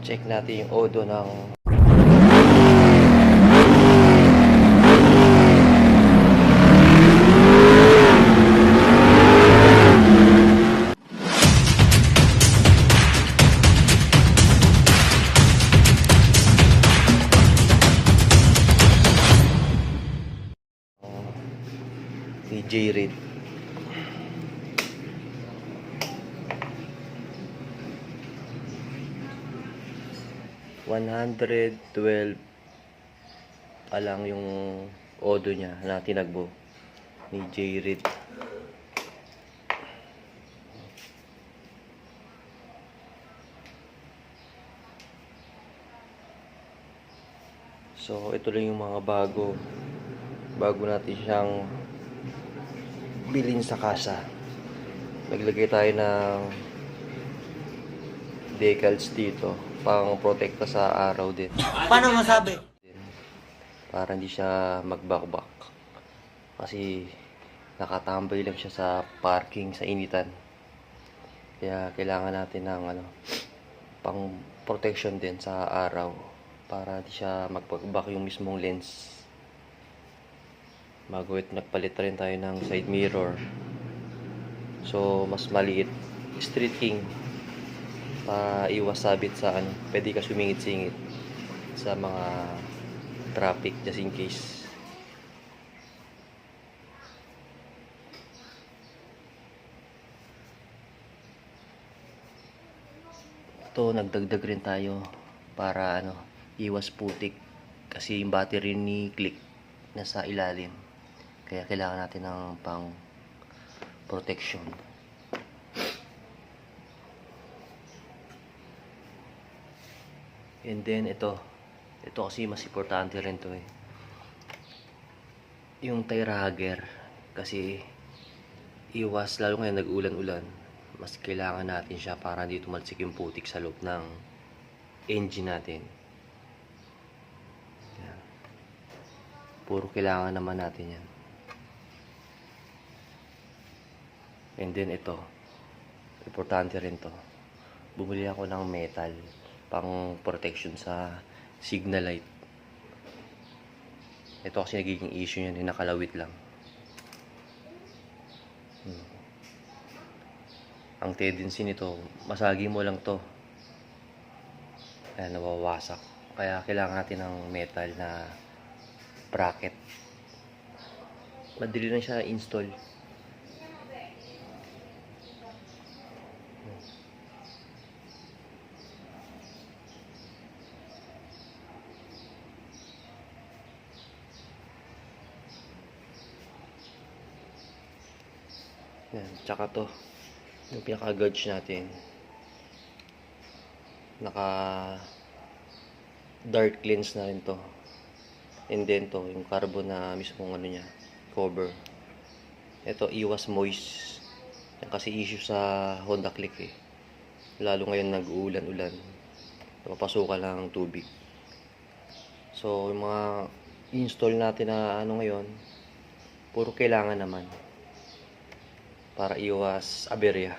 Check natin yung odo ng DJ Reid 112 pa lang yung odo niya na tinagbo ni J. Reed. So, ito lang yung mga bago bago natin siyang bilhin sa kasa. Naglagay tayo ng decals dito pang protekta sa araw din. Paano masabi? Para hindi siya magbakbak. Kasi nakatambay lang siya sa parking sa initan. Kaya kailangan natin ng ano pang protection din sa araw para hindi siya magbakbak yung mismong lens. Bago ito nagpalit rin tayo ng side mirror. So mas maliit. Street King para iwas sabit sa ano, pwede ka sumingit-singit sa mga traffic just in case. Ito, nagdagdag rin tayo para ano, iwas putik kasi yung battery ni Click nasa ilalim. Kaya kailangan natin ng pang protection. And then ito, ito kasi mas importante rin to eh. Yung tire hugger kasi iwas lalo ngayon nag-ulan-ulan. Mas kailangan natin siya para hindi tumalsik yung putik sa loob ng engine natin. Yan. Puro kailangan naman natin yan. And then ito, importante rin to. Bumili ako ng metal pang protection sa signal light. Ito kasi nagiging issue niyan, yung nakalawit lang. Hmm. Ang tendency nito, masagi mo lang to. Kaya nawawasak. Kaya kailangan natin ng metal na bracket. Madali lang siya install. Yan, tsaka to. Yung pinaka-gauge natin. Naka dark cleanse na rin to. And then to, yung carbon na mismong ano niya, cover. Ito, iwas moist. Yan kasi issue sa Honda Click eh. Lalo ngayon nag-uulan-ulan. Napapasukan lang ng tubig. So, yung mga install natin na ano ngayon, puro kailangan naman para iwas aberya.